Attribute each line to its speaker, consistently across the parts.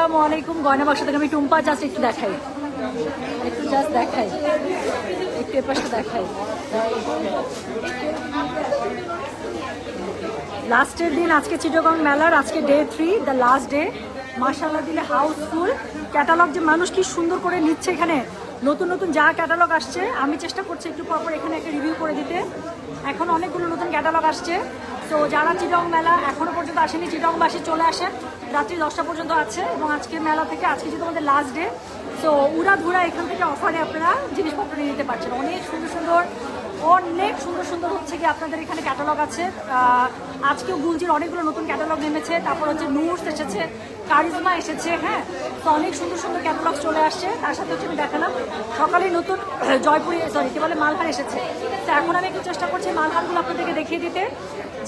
Speaker 1: আসসালামু আলাইকুম। গয়না বাক্স থেকে আমি টুম্পা জাস্ট একটু দেখাই। একটু জাস্ট দেখাই। একটু এপাশে দেখাই। লাস্টের দিন আজকে চিটগং মেলার, আজকে day three the last day মার্শাল্লাহ দিলে হাউসফুল ক্যাটালগ যে মানুষ কি সুন্দর করে নিচ্ছে এখানে। নতুন নতুন যা ক্যাটালগ আসছে। আমি চেষ্টা করছি একটু পর পর এখানে একটা রিভিউ করে দিতে। এখন অনেকগুলো নতুন ক্যাটালগ আসছে। তো যারা চিটং মেলা এখনও পর্যন্ত আসেনি চিটংবাসী চলে আসেন রাত্রি দশটা পর্যন্ত আছে এবং আজকে মেলা থেকে, আজকে যেহেতু আমাদের লাস্ট ডে তো উড়া ধুরা এখান থেকে অফারে আপনারা জিনিসপত্র নিয়ে নিতে পারছেন। অনেক সুন্দর সুন্দর অনেক সুন্দর সুন্দর হচ্ছে কি আপনাদের এখানে ক্যাটালগ আছে। আজকেও গুলজির অনেকগুলো নতুন ক্যাটালগ নেমেছে, তারপর হচ্ছে নুটস এসেছে কারিজমা এসেছে হ্যাঁ? তো অনেক সুন্দর সুন্দর ক্যাটালগ চলে আসছে, তার সাথে হচ্ছে আমি দেখালাম। সকালে নতুন জয়পুরি সরি কি বলে, মালহার এসেছে। তো এখন আমি একটু চেষ্টা করছি মালহারগুলো আপনাদেরকে দেখিয়ে দিতে।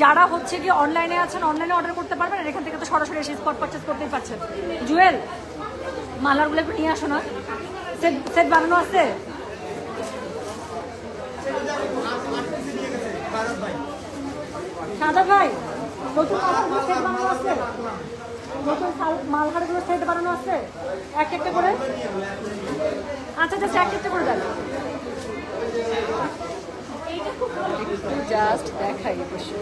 Speaker 1: যারা হচ্ছে কি অনলাইনে আছেন অনলাইনে অর্ডার করতে পারবেন, আর এখান থেকে তো সরাসরি এসে স্পট পারচেস করতেই পারছেন। জুয়েল, মালহারগুলো একটু নিয়ে আসো না। সেট সেট বানানো আছে? সাদা ভাই নতুন মালহারগুলো সেট বানানো আছে? নতুন সাল- মালহারগুলো সেট বানানো আছে? এক একটা করে? আচ্ছা আচ্ছা এক একটা করে দেন। জাস্ট দেখাই বসে।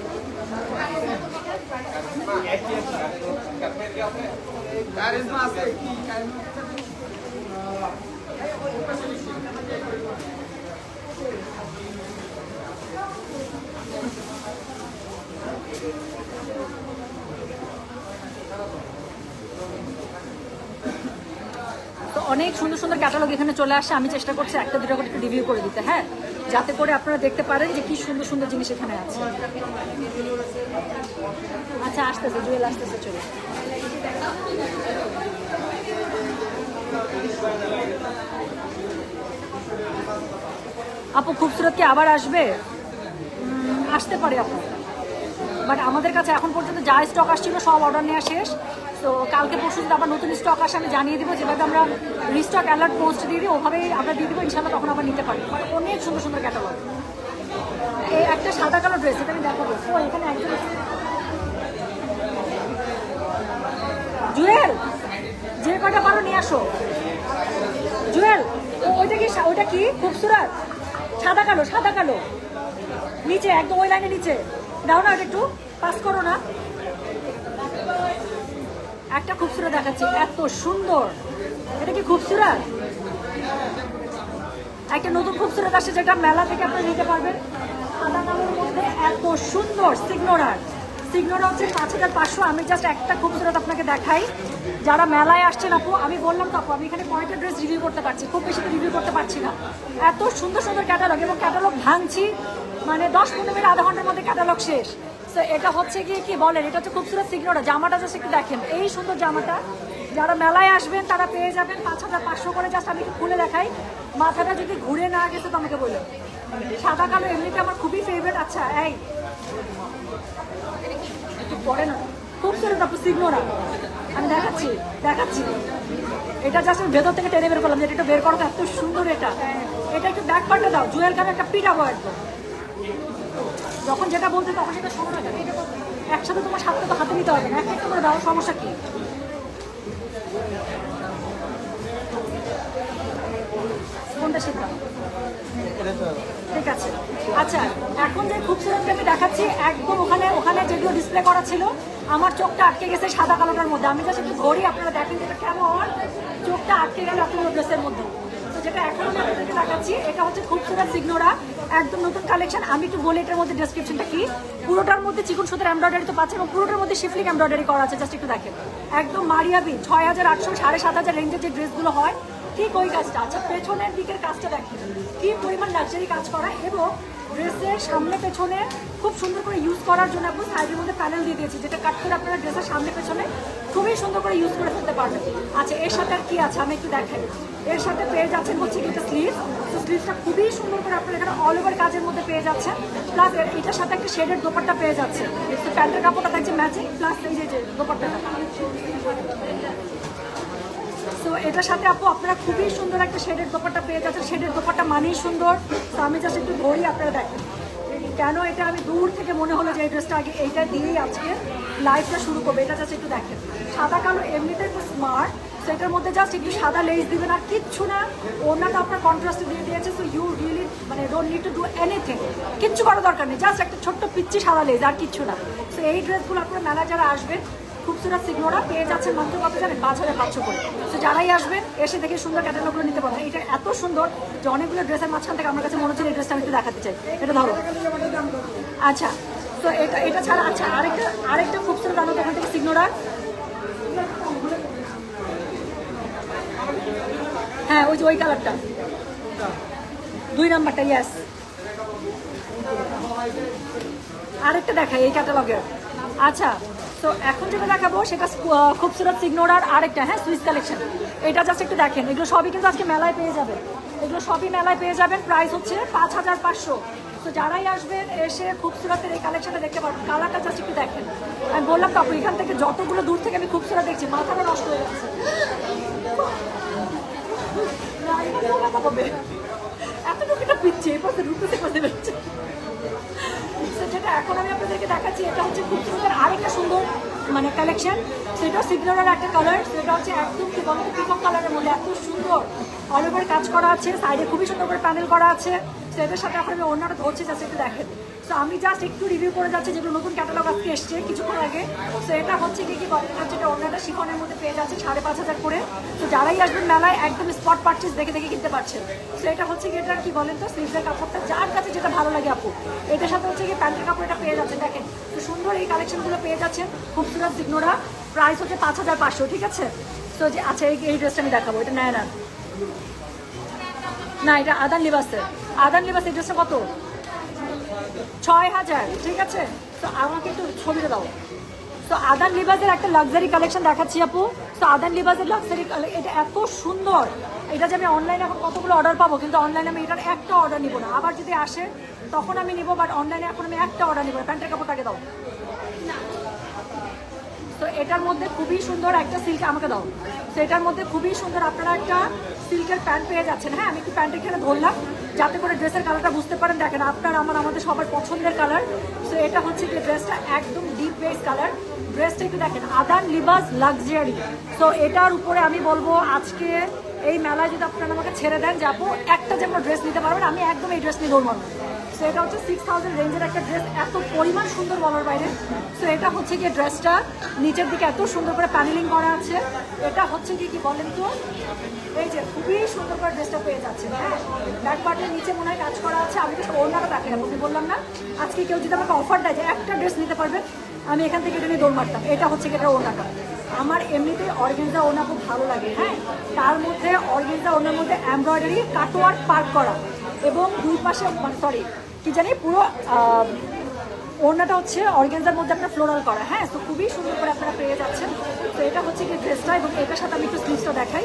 Speaker 1: তো অনেক সুন্দর সুন্দর ক্যাটালগ এখানে চলে আসে। আমি চেষ্টা করছি একটা, দুটো করে রিভিউ করে দিতে হ্যাঁ? যাতে করে আপনারা দেখতে পারেন যে কি সুন্দর সুন্দর জিনিস এখানে আছে। আচ্ছা আসতেছে জুয়েল আসতেছে চলে আপু, খুবসুরত কি আবার আসবে? আসতে পারে আপনার বাট আমাদের কাছে এখন পর্যন্ত যা স্টক আসছিল সব অর্ডার নেওয়া শেষ। তো কালকে পরশু যদি আবার নতুন স্টক আসে, আমি জানিয়ে দেবো। যেভাবে আমরা রিস্টক অ্যালার্ট পোস্ট দিয়ে দিই, ওভাবেই আমরা দিয়ে দিব ইনশাল্লাহ তখন আবার নিতে পারি মানে অনেক সুন্দর সুন্দর ক্যাটালগ এই একটা সাদা কালার ড্রেস এটা আমি দেখাবো। এখানে একজন জুয়েল, যে কটা পারো নিয়ে আসো। জুয়েল ওইটা কি ওইটা কি? খুবসুরাত? সাদা কালো সাদা কালো। নিচে, একদম ওই লাইনে নিচে। দাও না একটু পাস করো না। একটা খুবসুরত দেখাচ্ছি, এত সুন্দর। এটা কি খুবসুরত? একটা নতুন খুবসুরত আসছে যেটা মেলা থেকে আপনি নিতে পারবেন। এত সুন্দর সিগনোরার। সিগনোরা হচ্ছে পাঁচ হাজার পাঁচশো। আমি জাস্ট একটা খুবসুরত আপনাকে দেখাই। যারা মেলায় আসছেন আপু, আমি বললাম তো আপু, আমি এখানে কয়টা ড্রেস রিভিউ করতে পারছি। খুব বেশি রিভিউ করতে পারছি না। এত সুন্দর সুন্দর ক্যাটালগ এবং ক্যাটালগ ভাঙছি। মানে দশ পনেরো মিনিট, আধা ঘণ্টার মধ্যে ক্যাটালগ শেষ। তো এটা হচ্ছে কি কি বলেন, এটা হচ্ছে খুবসুরত সিগনোরা জামাটা জাস্ট একটু দেখেন, এই সুন্দর জামাটা, যারা মেলায় আসবেন, তারা পেয়ে যাবেন পাঁচ হাজার পাঁচশো করে। জাস্ট আমি খুলে দেখাই। মাথাটা যদি ঘুরে না গেছে তো আমাকে বলুন। সাদা কালো, এমনিতে আমার খুবই ফেভারিট আচ্ছা এই। পরে না। খুব সুন্দর আপু সিগনোরা আমি দেখাচ্ছি দেখাচ্ছি। এটা জাস্ট আমি ভেতর থেকে টেনে বের করলাম যে এটা বের করো এত সুন্দর এটা। এটা একটু ব্যাক পার্টটা দাও জুয়েল খান একটা পিটাবো একদম। যখন যেটা বলতে তখন সেটা শোনো না একসাথে তোমার সাথে তো হাতে নিতে হবে না। একটা একটা করে দাও, সমস্যা কি? কোনটা সেটা? ঠিক আছে। আচ্ছা এখন যে খুবসুরতটা আমি দেখাচ্ছি, একদম ওখানে ওখানে যেগুলো ডিসপ্লে করা ছিল, আমার চোখটা আটকে গেছে সাদা কালোটার মধ্যে। আমি জাস্ট একটু ঘড়ি, আপনারা দেখেন যেটা কেমন? চোখটা আটকে গেল আপনার ড্রেসের মধ্যে। যেটা এখন আমি আপনাদেরকে দেখাচ্ছি এটা হচ্ছে খুব সুন্দর সিগনোরা, একদম নতুন কালেকশন আমি একটু বলি এটার মধ্যে ডেসক্রিপশনটা কি? পুরোটার মধ্যে চিকন সুতার এমব্রয়ডারি তো পাচ্ছেন এবং পুরোটার মধ্যে শিফলিক এমব্রয়ডারি করা আছে জাস্ট একটু দেখেন। একদম মারিয়াবি ছয় হাজার আটশো, সাড়ে সাত হাজার রেঞ্জের যে ড্রেসগুলো হয়, ঠিক ওই কাজটা। আচ্ছা পেছনের দিকের কাজটা দেখেন। কি পরিমাণ লাক্সারি কাজ করা এবং ড্রেসের সামনে পেছনে খুব সুন্দর করে ইউজ করার জন্য আপনি সাইডের মধ্যে প্যানেল দিয়ে দিয়েছি, যেটা কাট করে আপনারা ড্রেসের সামনে পেছনে খুবই সুন্দর করে ইউজ করে ফেলতে পারবেন। আচ্ছা এর সাথে আর কি আছে? আমি একটু দেখাই। এর সাথে পেয়ে যাচ্ছেন হচ্ছে কিন্তু স্লিভ তো স্লিভটা খুবই সুন্দর করে আপনারা এখানে অল ওভার কাজের মধ্যে পেয়ে যাচ্ছেন। প্লাস এটার সাথে একটা শেডের দোপাট্টা পেয়ে যাচ্ছে প্যান্টের কাপড়টা থাকছে ম্যাচিং প্লাস এই যে দোপাট্টাটা। তো এটার সাথে আপু, আপনারা খুবই সুন্দর একটা শেডের দোপাট্টা পেয়ে যাচ্ছেন। শেডের দোপাট্টা মানেই সুন্দর। তো আমি জাস্ট একটু ধরি আপনারা দেখেন। কেন এটা আমি দূর থেকে মনে হলো যে এই ড্রেসটা আগে এইটা দিয়েই আজকে লাইফটা শুরু করবে, এটা জাস্ট একটু দেখেন। সাদা কালো এমনিতে একটু স্মার্ট সেটার মধ্যে জাস্ট একটু সাদা লেস দিবেন আর কিচ্ছু না। ওনাটা আপনার কন্ট্রাস্ট দিয়ে দিয়েছে সো ইউ রিয়েলি মানে don't need to do anything কিচ্ছু করার দরকার নেই জাস্ট একটা ছোট্ট পিচ্ছি সাদা লেস আর কিচ্ছু না। সো এই ড্রেসগুলো আপনার মেলা যারা আসবেন। খুবসুরত সিগনোরা পেয়ে যাচ্ছেন মাত্র কত জানেন? পাঁচ হাজার পাঁচশো করে। তো যারাই আসবেন, এসে দেখে সুন্দর ক্যাটালগুলো নিতে পারবেন। এটা এত সুন্দর যে অনেকগুলো ড্রেসের মাঝখান থেকে আমার কাছে মনে হচ্ছে এই ড্রেসটা আমি একটু দেখাতে চাই। এটা ধরো। আচ্ছা তো এটা এটা ছাড়া আচ্ছা আরেকটা আরেকটা খুবসুরত আনো ওখান থেকে সিগনোরা হ্যাঁ ওই যে ওই কালারটা দুই নাম্বারটা ইয়াস আরেকটা দেখাই এই ক্যাটালগের আচ্ছা তো এখন যেটা দেখাবো, সেটা খুবসুরত সিগনোরার আরেকটা হ্যাঁ সুইস কালেকশন এটা জাস্ট একটু দেখেন, এগুলো সবই কিন্তু আজকে মেলায় পেয়ে যাবেন। এগুলো সবই মেলায় পেয়ে যাবেন প্রাইস হচ্ছে পাঁচ হাজার পাঁচশো। তো যারাই আসবেন, এসে খুবসুরতের এই কালেকশনটা দেখতে পারবেন। কালারটা জাস্ট একটু দেখেন। আমি বললাম তো এখান থেকে যতগুলো দূর থেকে আমি খুবসুরত দেখছি, মাথাটা নষ্ট হয়ে যাচ্ছে। এতটুকু এটা পিচ্ছে তো রুটিতে করতে পারছে যেটা এখন আমি আপনাদেরকে দেখাচ্ছি, এটা হচ্ছে খুব সুন্দর, আরেকটা সুন্দর মানে কালেকশন সেটাও সিগনালের একটা কালার সেটা হচ্ছে একদম বলতো পিকক কালারের মধ্যে এত সুন্দর। অল ওভার কাজ করা আছে সাইডে খুবই সুন্দর করে প্যানেল করা আছে। সেটার সাথে এখন আমি অন্যটা ধরছি যাতে একটু দেখেন। তো আমি জাস্ট একটু রিভিউ করে যাচ্ছি যেগুলো নতুন ক্যাটালগ আজকে এসছে কিছুক্ষণ আগে। তো এটা হচ্ছে কি কি এটা হচ্ছে এটা অন্যটা শিফনের মধ্যে পেয়ে যাচ্ছে সাড়ে পাঁচ হাজার করে। তো যারাই আসবেন মেলায়, একদম স্পট পারচেস দেখে দেখে কিনতে পারছেন। তো এটা হচ্ছে কি, এটা কি বলেন তো, স্লিভসের কাপড়টা, যার কাছে যেটা ভালো লাগে আপু। এটার সাথে হচ্ছে কি, প্যান্টের কাপড় এটা পেয়ে যাচ্ছেন, দেখেন। তো সুন্দর এই কালেকশনগুলো পেয়ে যাচ্ছেন খুবসুরত সিগনোরা প্রাইস হচ্ছে পাঁচ হাজার পাঁচশো, ঠিক আছে? তো যে আচ্ছা এই ড্রেসটা আমি দেখাবো, এটা নেয় না না, এটা আদান লিবাসের। আদান লিবাস এই ড্রেসটা কত? ছয় হাজার, ঠিক আছে? তো আমাকে একটু ছবিটা দাও। তো আদান লিবাজের একটা লাক্সারি কালেকশন দেখাচ্ছি আপু। তো আদান লিবাজের লাক্সারি এটা এত সুন্দর। এটা যে আমি অনলাইনে এখন কতগুলো অর্ডার পাবো, কিন্তু অনলাইনে আমি এটার একটা অর্ডার নিব না। আবার যদি আসে, তখন আমি নিব বাট অনলাইনে এখন আমি একটা অর্ডার নিব প্যান্টের কাপড়টাকে দাও? তো এটার মধ্যে খুবই সুন্দর একটা সিল্ক আমাকে দাও। তো এটার মধ্যে খুবই সুন্দর আপনারা একটা সিল্কের প্যান্ট পেয়ে যাচ্ছেন। হ্যাঁ আমি একটু প্যান্ট এখানে ধরলাম। যাতে করে ড্রেসের কালারটা বুঝতে পারেন। দেখেন, আপনার, আমার, আমাদের সবার পছন্দের কালার। তো এটা হচ্ছে যে ড্রেসটা একদম ডিপ বেস কালার ড্রেসটা একটু দেখেন আদান লিবাস লাক্সারি তো এটার উপরে আমি বলব, আজকে এই মেলায় যদি আপনারা আমাকে ছেড়ে দেন যাব একটা যেমন ড্রেস নিতে পারবেন, আমি একদম এই ড্রেস নিয়ে দৌড় সো এটা হচ্ছে সিক্স থাউজেন্ড রেঞ্জের একটা ড্রেস এত পরিমাণ সুন্দর বলার বাইরে। সো এটা হচ্ছে গিয়ে ড্রেসটা নিচের দিকে এত সুন্দর করে প্যানেলিং করা আছে। এটা হচ্ছে কি কি বলেন তো? এই যে খুবই সুন্দর করে ড্রেসটা পেয়ে যাচ্ছে হ্যাঁ? ব্যাক পার্টের নিচে মনে হয় কাজ করা আছে, আমি তো ওনাটা দেখে আমি বললাম না? আজকে কেউ যদি আমাকে অফার দেয় যে একটা ড্রেস নিতে পারবেন আমি এখান থেকে এটা নিয়ে দৌড় মারতাম। এটা হচ্ছে কি এটা ওনাটা আমার এমনিতে অর্গেনজা ওনা খুব ভালো লাগে হ্যাঁ? তার মধ্যে অর্গেনজা ওনার মধ্যে এমব্রয়ডারি কাটোয়ার পার্ক করা এবং দুই পাশে সরি কি জানি পুরো ওড়নাটা হচ্ছে অর্গেনজার মধ্যে আপনার ফ্লোরাল করা হ্যাঁ? তো খুবই সুন্দর করে আপনারা পেয়ে যাচ্ছেন। তো এটা হচ্ছে কি ড্রেসটা এবং এটার সাথে আমি একটু স্লিভসটা দেখাই।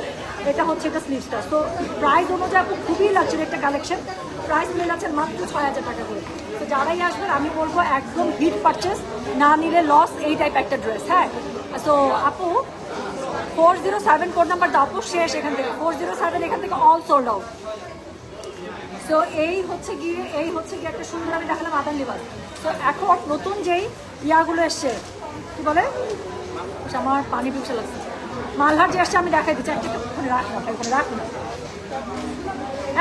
Speaker 1: এটা হচ্ছে এটা স্লিভসটা তো প্রাইস অনুযায়ী খুবই লাগছে একটা কালেকশন প্রাইস মিলে যাচ্ছেন মাত্র ছয় হাজার টাকা করে। তো যারাই আসবেন, আমি বলব একদম হিট পারচেস না নিলে লস এই টাইপ একটা ড্রেস হ্যাঁ? তো আপু four zero seven code number আপু, শেষ এখান থেকে। ফোর জিরো সেভেন এখান থেকে অল সোল্ড আউট সো এই হচ্ছে গিয়ে, এই হচ্ছে গিয়ে একটা সুন্দর আমি দেখালাম আদান লিবাস তো এখন নতুন যেই ইয়াগুলো এসছে, কি বলে? আমার পানি পিছু লাগছে। মালহার যে আসছে, আমি দেখাই দিচ্ছি। একটা একটু রাখ না ওখানে রাখ না।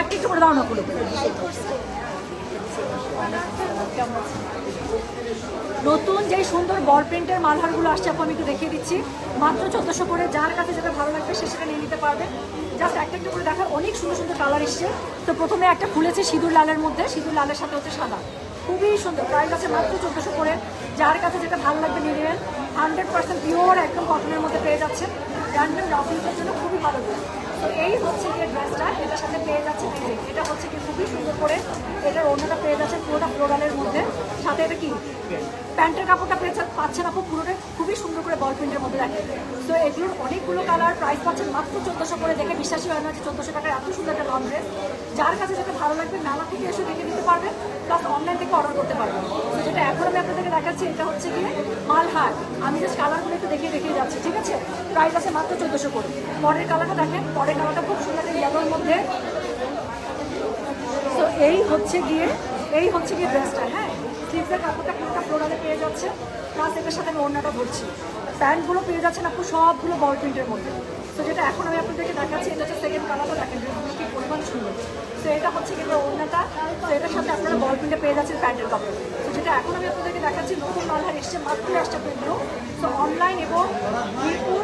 Speaker 1: একটা করে দাও না খুলে নতুন যেই সুন্দর বল প্রিন্টের মালহারগুলো আসছে, আপু, আমি একটু দেখিয়ে দিচ্ছি। মাত্র চোদ্দোশো করে যার কাছে যেটা ভালো লাগবে সে সেটা নিয়ে নিতে পারবে। জাস্ট একটা একটা করে দেখার অনেক সুন্দর সুন্দর কালার এসছে। তো প্রথমে একটা খুলেছে সিঁদুর লালের মধ্যে। সিঁদুর লালের সাথে হচ্ছে সাদা। খুবই সুন্দর। প্রাইস আছে মাত্র চোদ্দোশো করে। যার কাছে যেটা ভালো লাগবে নিয়ে নেবেন। হান্ড্রেড পার্সেন্ট পিওর একদম কটনের মধ্যে পেয়ে যাচ্ছেন। র্যান্ডম অফিসের জন্য খুবই ভালো ড্রেস তো এই হচ্ছে গিয়ে ড্রেসটা এটার সাথে পেয়ে যাচ্ছে এই এটা হচ্ছে কি খুবই সুন্দর করে এটার অন্যটা পেয়ে যাচ্ছে পুরোটা ফ্লোরালের মধ্যে। সাথে এটা কি? প্যান্টের কাপড়টা পেয়েছে পাচ্ছেন আপু পুরোটা। খুবই সুন্দর করে বল মধ্যে দেখে তো এগুলোর অনেকগুলো কালার প্রাইস পাচ্ছেন মাত্র চোদ্দোশো করে। দেখে বিশ্বাসই হয় না যে চোদ্দোশো টাকার এত সুন্দর একটা লং ড্রেস যার কাছে যেটা ভালো লাগবে, মেলা থেকে এসে দেখে নিতে পারবেন। প্লাস অনলাইন থেকে অর্ডার করতে পারবেন তো যেটা এখন আমি আপনাদেরকে দেখাচ্ছি, এটা হচ্ছে গিয়ে মালহার। আমি জাস্ট কালারগুলো একটু দেখিয়ে দেখিয়ে যাচ্ছি, ঠিক আছে? প্রাইস আছে মাত্র চোদ্দোশো করে। পরের কালারটা দেখেন, পরের কালারটা খুব সুন্দর ইয়েলোর মধ্যে। তো এই হচ্ছে গিয়ে, এই হচ্ছে গিয়ে ড্রেসটা হ্যাঁ? স্লিভসের কাপড়টা পুরোটা ফ্লোরালে পেয়ে যাচ্ছে। প্লাস এটার সাথে আমি ওড়নাটা ধরছি। প্যান্টগুলো পেয়ে যাচ্ছেন আপু সবগুলো বল প্রিন্টের মধ্যে। তো যেটা এখন আমি আপনাদেরকে দেখাচ্ছি, এটা হচ্ছে সেকেন্ড কালারটা দেখেন কি পরিমাণ সুন্দর। তো এটা হচ্ছে কিন্তু ওড়নাটা, তো এটার সাথে আপনারা বল প্রিন্টে পেয়ে যাচ্ছেন প্যান্টের কাপড় তো যেটা এখন আমি আপনাদেরকে দেখাচ্ছি, নতুন মালহার এসছে মাত্র আসছে প্রিন্টগুলো তো অনলাইন এবং মিরপুর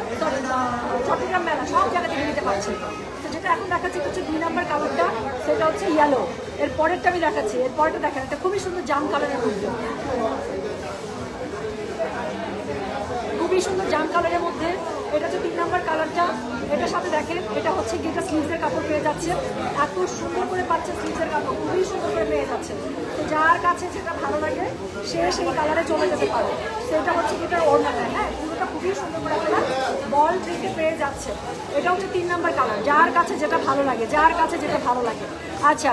Speaker 1: চট্টগ্রাম মেলা, সব জায়গা থেকে নিতে পারছেন। তো যেটা এখন দেখাচ্ছি হচ্ছে দুই নাম্বার কালারটা সেটা হচ্ছে ইয়েলো এর পরেরটা আমি দেখাচ্ছি, এর পরেরটা দেখেন, এটা খুবই সুন্দর জাম কালারের মধ্যে খুবই সুন্দর জাম কালারের মধ্যে, এটা হচ্ছে তিন নাম্বার কালারটা, এটার সাথে দেখেন, এটা হচ্ছে কি এটা স্লিভসের কাপড় পেয়ে যাচ্ছে। এত সুন্দর করে পাচ্ছে স্লিভসের কাপড়, খুবই সুন্দর করে পেয়ে যাচ্ছে। তো যার কাছে যেটা ভালো লাগে, সে সেই কালারে চলে যেতে পারে। সেটা হচ্ছে কি ওড়নাটা হ্যাঁ? পুরোটা খুবই সুন্দর করে আপনারা বল প্রিন্টে পেয়ে যাচ্ছে। এটা হচ্ছে তিন নাম্বার কালার, যার কাছে যেটা ভালো লাগে, যার কাছে যেটা ভালো লাগে। আচ্ছা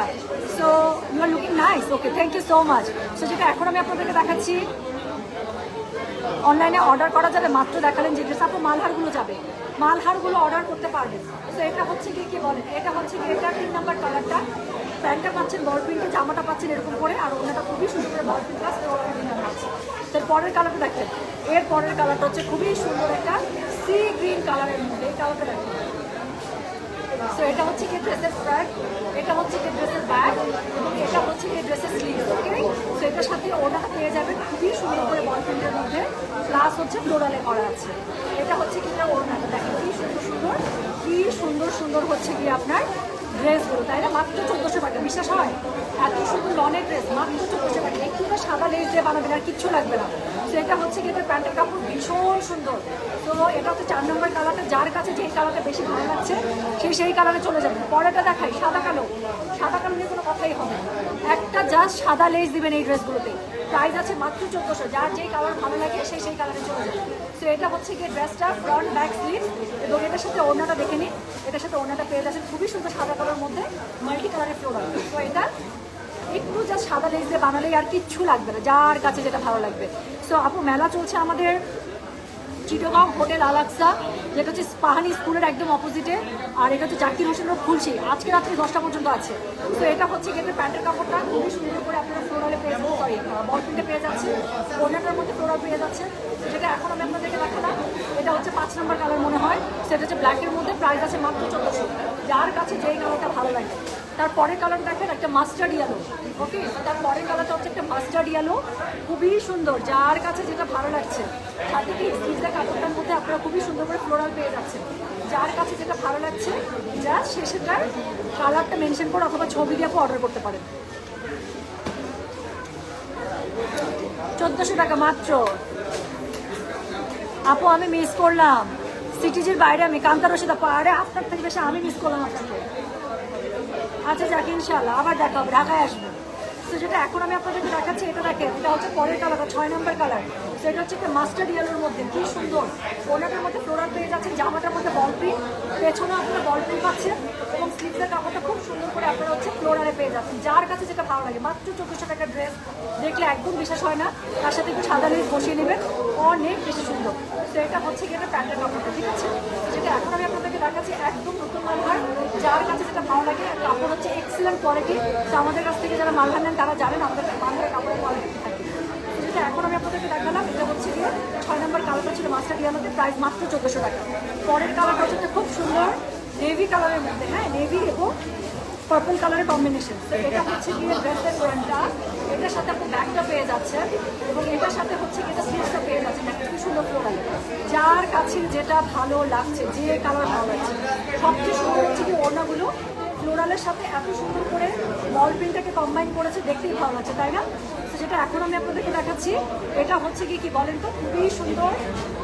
Speaker 1: so you are looking nice okay thank you so much so যেটা এখন আমি আপনাদেরকে দেখাচ্ছি অনলাইনে অর্ডার করা যাবে, মাত্র দেখালেন যে ড্রেস। আপু, মালহারগুলো যাবে। মালহারগুলো অর্ডার করতে পারবেন। তো এটা হচ্ছে কি কি বলেন? এটা হচ্ছে কি, এটা তিন নাম্বার কালারটা। প্যান্টটা পাচ্ছেন বল প্রিন্টে জামাটা পাচ্ছেন এরকম করে, আর ওনাটা খুবই সুন্দর করে বল প্রিন্ট প্লাস পাচ্ছে তো পরের কালারটা দেখেন। এর পরের কালারটা হচ্ছে খুবই সুন্দর একটা সি গ্রিন কালারের মধ্যে, এই কালারটা দেখেন। সো এটা হচ্ছে কি, ড্রেসের ফ্রন্ট এটা হচ্ছে কি, ড্রেসের ব্যাক এবং এটা হচ্ছে কি ড্রেসের স্লিভ ওকে সো এটার সাথে ওনাটা পেয়ে যাবেন খুবই সুন্দর করে বল প্রিন্টের মধ্যে প্লাস হচ্ছে ফ্লোরালে করা আছে। এটা হচ্ছে কি ওড়নাটা দেখেন কি সুন্দর সুন্দর, কি সুন্দর সুন্দর হচ্ছে কি আপনার ড্রেসগুলো তাই না? মাত্র চোদ্দোশো টাকা, বিশ্বাস হয়? এত সুন্দর লনের ড্রেস মাত্র চোদ্দোশো টাকা। একটু না সাদা লেস দিয়ে বানাবেন আর কিচ্ছু লাগবে না। সেটা হচ্ছে কি এটার প্যান্টের কাপড় ভীষণ সুন্দর। তো এটা হচ্ছে চার নম্বর কালারটা যার কাছে যে কালারটা বেশি ভালো লাগছে সেই সেই কালারে চলে যাবে। পরেটা দেখাই, সাদা কালো। সাদা কালো নিয়ে কোনো কথাই হবে না। জাস্ট সাদা লেস দিবেন এই ড্রেসগুলোতে। প্রাইস আছে মাত্র চোদ্দোশো। যার যেই কালার ভালো লাগে সেই সেই কালারে চলে যাবে। তো এটা হচ্ছে গিয়ে ড্রেসটা ফ্রন্ট ব্যাক স্লিভ এবং এটার সাথে ওড়নাটা দেখে নিন। এটার সাথে ওড়নাটা পেয়ে যাচ্ছেন খুবই সুন্দর সাদা কালার মধ্যে মাল্টি কালারের ফ্লোরাল তো এটা একটু জাস্ট সাদা লেস দিয়ে বানালেই আর কিচ্ছু লাগবে না, যার কাছে যেটা ভালো লাগবে। সো আপু, মেলা চলছে আমাদের। চিটোগাঁও হোটেল আলাক্সা, যেটা হচ্ছে পাহানি স্কুলের একদম অপোজিটে আর এটা হচ্ছে জাকির হোসেন রোড খুলছি আজকে রাত্রি দশটা পর্যন্ত আছে। তো এটা হচ্ছে গেটের প্যান্টের কাপড়টা, খুবই সুন্দর করে আপনারা ফ্লোরালে পেয়ে যাচ্ছেন সরি বল পেয়ে যাচ্ছে ওনাটার মধ্যে ফ্লোরাল পেয়ে যাচ্ছে যেটা এখন আমি আপনাদেরকে দেখালাম, এটা হচ্ছে পাঁচ নম্বর কালার মনে হয়। সেটা হচ্ছে ব্ল্যাকের মধ্যে প্রাইস আছে মাত্র চোদ্দশো। যার কাছে যেই কালারটা ভালো লাগে। তার পরের কালার দেখেন, একটা মাস্টার্ড ইয়েলো ওকে তার পরের কালারটা হচ্ছে একটা মাস্টার্ড ইয়েলো খুবই সুন্দর, যার কাছে যেটা ভালো লাগছে। সাথে কি স্লিভসের কাপড়টার মধ্যে আপনারা খুবই সুন্দর করে ফ্লোরাল পেয়ে যাচ্ছেন। যার কাছে যেটা ভালো লাগছে যা সে সেটার কালারটা মেনশন করে অথবা ছবি দিয়ে অর্ডার করতে পারেন। চোদ্দোশো টাকা মাত্র। আপু, আমি মিস করলাম। সিটিজির বাইরে আমি, কান্তা রশিদ আপু, আরে আপনার থেকে বেশি আমি মিস করলাম আপনাকে। আচ্ছা যাক ইনশাল্লাহ আবার দেখা হবে, ঢাকায় আসব। তো যেটা এখন আমি আপনাদেরকে দেখাচ্ছি, এটা দেখেন, এটা হচ্ছে পরের কালার ছয় নম্বর কালার সেটা হচ্ছে একটা মাস্টার্ড ইয়েলোর মধ্যে। কি সুন্দর। ওনাটার মধ্যে ফ্লোরাল পেয়ে যাচ্ছেন, জামাটার মধ্যে বল প্রিন্ট পেছনে আপনারা বল প্রিন্ট পাচ্ছেন এবং স্লিভসের কাপড়টা খুব সুন্দর করে আপনারা হচ্ছে ফ্লোরালে পেয়ে যাচ্ছেন। যার কাছে যেটা ভালো লাগে, মাত্র চোদ্দোশো টাকার ড্রেস দেখলে একদম বিশ্বাস হয় না। তার সাথে একটু সাদা লেস বসিয়ে নেবেন। অনেক বেশি সুন্দর। তো এটা হচ্ছে কি এটা প্যান্টের কাপড়টা, ঠিক আছে? যেটা এখন আমি আপনাদেরকে দেখাচ্ছি, একদম নতুন মালহার যার কাছে যেটা ভালো লাগে, কাপড় হচ্ছে এক্সিলেন্ট কোয়ালিটি তো আমাদের কাছ থেকে যারা মালহার নেন, তারা জানেন আমাদের বাংলার কাপড়ের কোয়ালিটি যেটা এখন আমি আপনাদেরকে দেখালাম। এটা হচ্ছে গিয়ে ছয় নম্বর কালারটা ছিল মাস্টার ইয়ানোতে প্রাইস মাত্র চোদ্দোশো টাকা। পরের কালারটা হচ্ছে খুব সুন্দর নেভি কালারের মধ্যে হ্যাঁ নেভি এবং পার্পল কালারের কম্বিনেশন এটা হচ্ছে গিয়ে ড্রেসের প্যান্টটা এটার সাথে আপনি ব্যাগটা পেয়ে যাচ্ছেন এবং এটার সাথে হচ্ছে গিয়ে স্লিভসটা পেয়ে যাচ্ছেন। একটা খুব সুন্দর ফ্লোরাল যার কাছে যেটা ভালো লাগছে, যে কালার ভালো লাগছে, সবচেয়ে সুন্দর হচ্ছে কি ওড়নাগুলো ফ্লোরাল ফ্লোরালের সাথে এত সুন্দর করে বল প্রিন্টটাকে কম্বাইন করেছে, দেখতেই ভালো লাগছে, তাই না? যেটা এখন আমি আপনাদেরকে দেখাচ্ছি। এটা হচ্ছে কি কি বলেন তো? খুবই সুন্দর,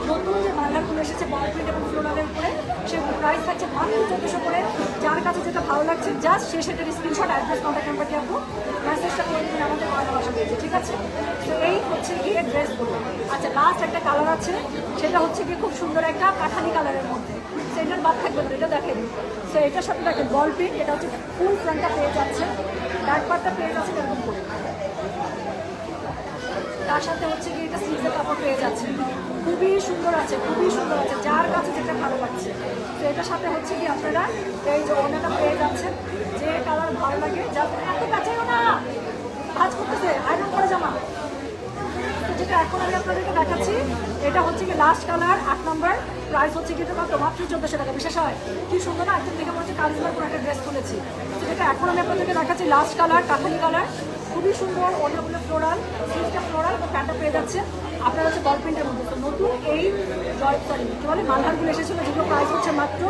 Speaker 1: নতুন যে মালারগুলো এসেছে বল প্রিন্ট এবং ফ্লোরালের উপরে। সেগুলো প্রাইস থাকছে মাত্র চোদ্দশো করে। যার কাছে যেটা ভালো লাগছে জাস্ট সে সেটার স্ক্রিনশট অ্যাড্রেস কন্ট্যাক্ট নাম্বারটি আপু মেসেজটা করে দিন আমাদের ভালোবাসা দিয়েছে ঠিক আছে? তো এই হচ্ছে গিয়ে ড্রেসগুলো আচ্ছা লাস্ট একটা কালার আছে, সেটা হচ্ছে গিয়ে খুব সুন্দর একটা কাঠালি কালারের মধ্যে। সেটার বাদ থাকবে না, এটা দেখেন তো এটার সাথে দেখেন বল প্রিন্ট এটা হচ্ছে ফুল ফ্রন্টটা পেয়ে যাচ্ছে। ব্যাক পার্টটা পেয়ে যাচ্ছে এরকম করে। তার সাথে হচ্ছে কি এটা সিজের কাপড় পেয়ে যাচ্ছে। খুবই সুন্দর আছে খুবই সুন্দর আছে যার কাছে যেটা ভালো লাগছে। তো এটার সাথে হচ্ছে কি আপনারা এই যে ওনাটা পেয়ে যাচ্ছেন। যে কালার ভালো লাগে যা এত কাছেও না! কাজ করতেছে আয়রন করে জামা। যেটা এখন আমি আপনাদেরকে দেখাচ্ছি, এটা হচ্ছে কি লাস্ট কালার আট নম্বর প্রাইস হচ্ছে কিন্তু কত মাত্র চোদ্দোশো টাকা। বিশেষ হয়, কি সুন্দর না একদিন থেকে মনে হচ্ছে কারিজমার একটা ড্রেস তুলেছি যেটা এখন আমি আপনাদেরকে দেখাচ্ছি লাস্ট কালার কাঠালি কালার খুবই সুন্দর অন্যগুলো ফ্লোরাল সিজটা ফ্লোরাল তো প্যান্টটা পেয়ে যাচ্ছে। আপনার হচ্ছে বল মধ্যে তো নতুন এই জয় সরি মালহারগুলো এসেছিল, যেগুলো প্রাইস হচ্ছে মাত্র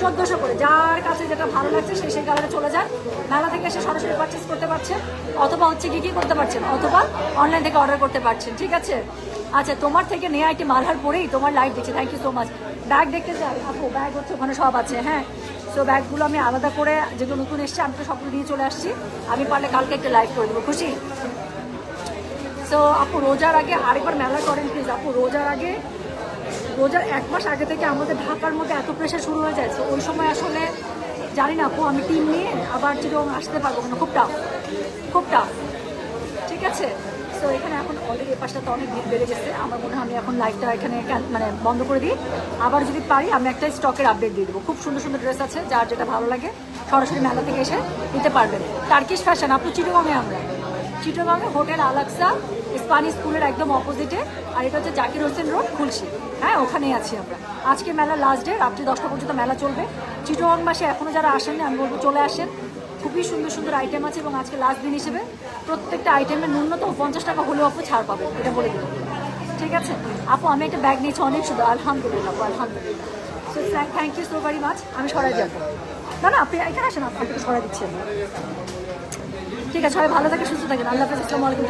Speaker 1: চোদ্দোশো করে। যার কাছে যেটা ভালো লাগছে সেই সেই কালারে চলে যান মেলা থেকে এসে সরাসরি পারচেস করতে পারছেন, অথবা হচ্ছে কি কি করতে পারছেন, অথবা অনলাইন থেকে অর্ডার করতে পারছেন, ঠিক আছে? আচ্ছা তোমার থেকে নেওয়া একটি মালহার পরেই তোমার লাইভ দেখছি thank you so much bag দেখতে চাই। আপু ব্যাগ হচ্ছে ওখানে সব আছে হ্যাঁ? সো ব্যাগগুলো আমি আলাদা করে যেগুলো নতুন এসছে, আমি তো সবগুলো নিয়ে চলে আসছি। আমি পারলে কালকে একটা লাইভ করে দেবো। খুশি? সো আপু, রোজার আগে আরেকবার মেলা করেন প্লিজ আপু, রোজার আগে, রোজার এক মাস আগে থেকে আমাদের ঢাকার মধ্যে এত প্রেশার শুরু হয়ে তো ওই সময় আসলে, জানি না আপু, আমি টিম নিয়ে আবার যেরকম আসতে পারব না। খুব টাফ খুব টাফ ঠিক আছে? তো এখানে এখন অলরেডি এ পাশটাতে অনেক ভিড় বেড়ে গেছে। আমার মনে হয় আমি এখন লাইভটা এখানে মানে বন্ধ করে দিই। আবার যদি পারি, আমি একটা স্টকের আপডেট দিয়ে দেবো। খুব সুন্দর সুন্দর ড্রেস আছে, যার যেটা ভালো লাগে, সরাসরি মেলা থেকে এসে নিতে পারবেন। টার্কিশ ফ্যাশন আপু চিটোগামে আমরা। চিটোগামে হোটেল আলাক্সা স্পানিশ স্কুলের একদম অপোজিটে আর এটা হচ্ছে জাকির হোসেন রোড খুলশি হ্যাঁ ওখানেই আছি আমরা। আজকে মেলা লাস্ট ডে রাত্রি দশটা পর্যন্ত মেলা চলবে। চিটোগাং মাসে এখনও যারা আসেননি, আমি বলব চলে আসেন। খুবই সুন্দর সুন্দর আইটেম আছে এবং আজকে লাস্ট দিন হিসেবে প্রত্যেকটা আইটেমের ন্যূনতম পঞ্চাশ টাকা হলেও আপু ছাড় পাবে, এটা বলে দিলাম। ঠিক আছে? আপু, আমি একটা ব্যাগ নিয়েছি, অনেক সুন্দর। আলহামদুলিল্লাহ আপু, আলহামদুলিল্লাহ। So thank you so very much আমি সরাই যাব না না, আপনি এখানে আসেন আপনাকে সরাই দিচ্ছি। ঠিক আছে, সবাই ভালো থাকে সুস্থ থাকেন। আল্লাহ হাফিজ, আসসালামু আলাইকুম।